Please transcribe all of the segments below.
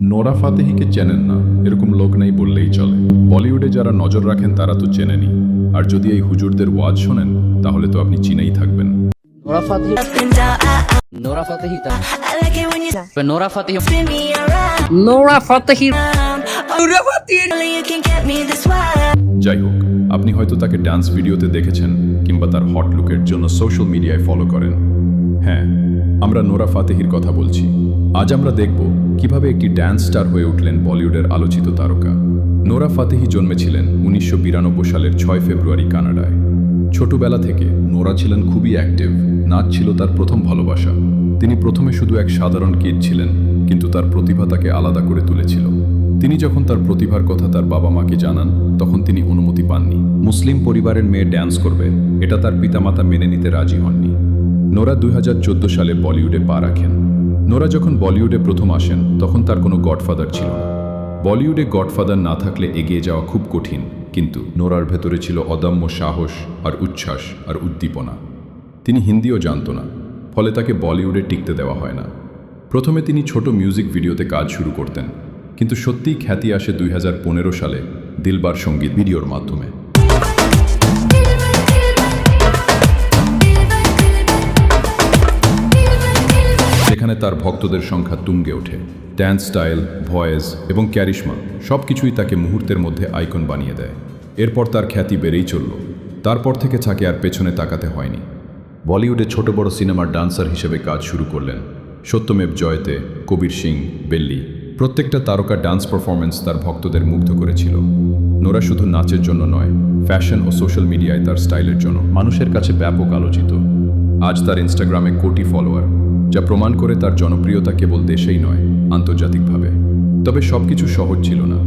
Nora ফাতেহিকে চেনেন না এরকম লোক নেই বললেই চলে। বলিউডে যারা নজর রাখেন তারা তো চেনেনি। আর যদি এই হুজুরদের ওয়াজ শোনেন তাহলে তো আপনি চিনেই থাকবেন. যাই হোক আপনি হয়তো তাকে ডান্স ভিডিওতে দেখেছেন কিংবা তার হট লুকের জন্য সোশ্যাল মিডিয়ায় ফলো করেন। হ্যাঁ আমরা নোরা ফাতেহির কথা বলছি। আজ আমরা দেখব কীভাবে একটি ড্যান্স স্টার হয়ে উঠলেন বলিউডের আলোচিত তারকা? নোরা ফাতেহি জন্মেছিলেন উনিশশো বিরানব্বই সালের ছয় ফেব্রুয়ারি, কানাডায়। ছোটবেলা থেকে নোরা ছিলেন খুবই অ্যাক্টিভ নাচ ছিল তার প্রথম ভালোবাসা। তিনি প্রথমে শুধু এক সাধারণ কিড ছিলেন, কিন্তু তার প্রতিভা তাকে আলাদা করে তুলেছিল। তিনি যখন তার প্রতিভার কথা তার বাবা মাকে জানান, তখন তিনি অনুমতি পাননি। মুসলিম পরিবারের মেয়ে ড্যান্স করবে, এটা তার পিতামাতা মেনে নিতে রাজি হননি। নোরা দুই হাজার চোদ্দ সালে বলিউডে পা রাখেন। নোরা যখন বলিউডে প্রথম আসেন, তখন তার কোনো গডফাদার ছিল না। বলিউডে গডফাদার না থাকলে এগিয়ে যাওয়া খুব কঠিন, কিন্তু নোরার ভেতরে ছিল অদম্য সাহস আর উচ্ছ্বাস আর উদ্দীপনা। তিনি হিন্দিও জানত না, ফলে তাকে বলিউডে টিকতে দেওয়া হয় না। প্রথমে তিনি ছোট মিউজিক ভিডিওতে কাজ শুরু করতেন, কিন্তু সত্যিই খ্যাতি আসে দুই হাজার পনেরো সালে দিলবার সংগীত ভিডিওর মাধ্যমে। তার ভক্তদের সংখ্যা তুঙ্গে ওঠে। ড্যান্স স্টাইল ভয়েস এবং ক্যারিশমা সব কিছুই তাকে মুহূর্তের মধ্যে আইকন বানিয়ে দেয়। এরপর তার খ্যাতি বেড়েই চলল। তারপর থেকে তাকে আর পেছনে তাকাতে হয়নি। বলিউডে ছোট বড় সিনেমার ডান্সার হিসেবে কাজ শুরু করলেন সত্যমেব জয়তে, কবির সিং, বেল্লি। প্রত্যেকটা তারকা ডান্স পারফরমেন্স তার ভক্তদের মুগ্ধ করেছিল। নোরা শুধু নাচের জন্য নয়, ফ্যাশন ও সোশ্যাল মিডিয়ায় তার স্টাইলের জন্য মানুষের কাছে ব্যাপক আলোচিত। আজ তার ইনস্টাগ্রামে কোটি ফলোয়ার যা প্রমাণ করে তার জনপ্রিয়তা কেবল দেশেই নয়, আন্তর্জাতিকভাবে। তবে সবকিছু সহজ ছিল না।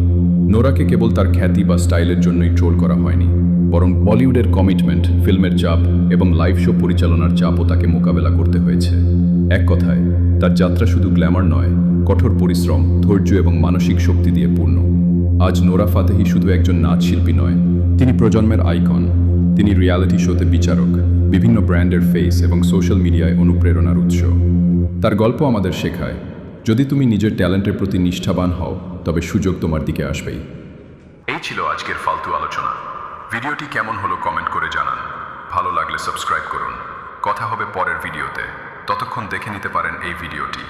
নোরাকে কেবল তার খ্যাতি বা স্টাইলের জন্যই ট্রোল করা হয়নি, বরং বলিউডের কমিটমেন্ট, ফিল্মের চাপ এবং লাইভ শো পরিচালনার চাপও তাকে মোকাবেলা করতে হয়েছে। এক কথায়, তার যাত্রা শুধু গ্ল্যামার নয়, কঠোর পরিশ্রম, ধৈর্য এবং মানসিক শক্তি দিয়ে পূর্ণ। আজ নোরা ফাতেহি শুধু একজন নাচ শিল্পী নয়, তিনি প্রজন্মের আইকন, তিনি রিয়ালিটি শোতে বিচারক। বিভিন্ন ব্র্যান্ডের ফেস এবং সোশ্যাল মিডিয়ায় অনুপ্রেরণার উৎস। তার গল্প আমাদের শেখায়, যদি তুমি নিজের ট্যালেন্টের প্রতি নিষ্ঠাবান হও, তবে সুযোগ তোমার দিকে আসবেই। এই ছিল আজকের ফালতু আলোচনা। ভিডিওটি কেমন হলো কমেন্ট করে জানান। ভালো লাগলে সাবস্ক্রাইব করুন। কথা হবে পরের ভিডিওতে। ততক্ষণ দেখে নিতে পারেন এই ভিডিওটি।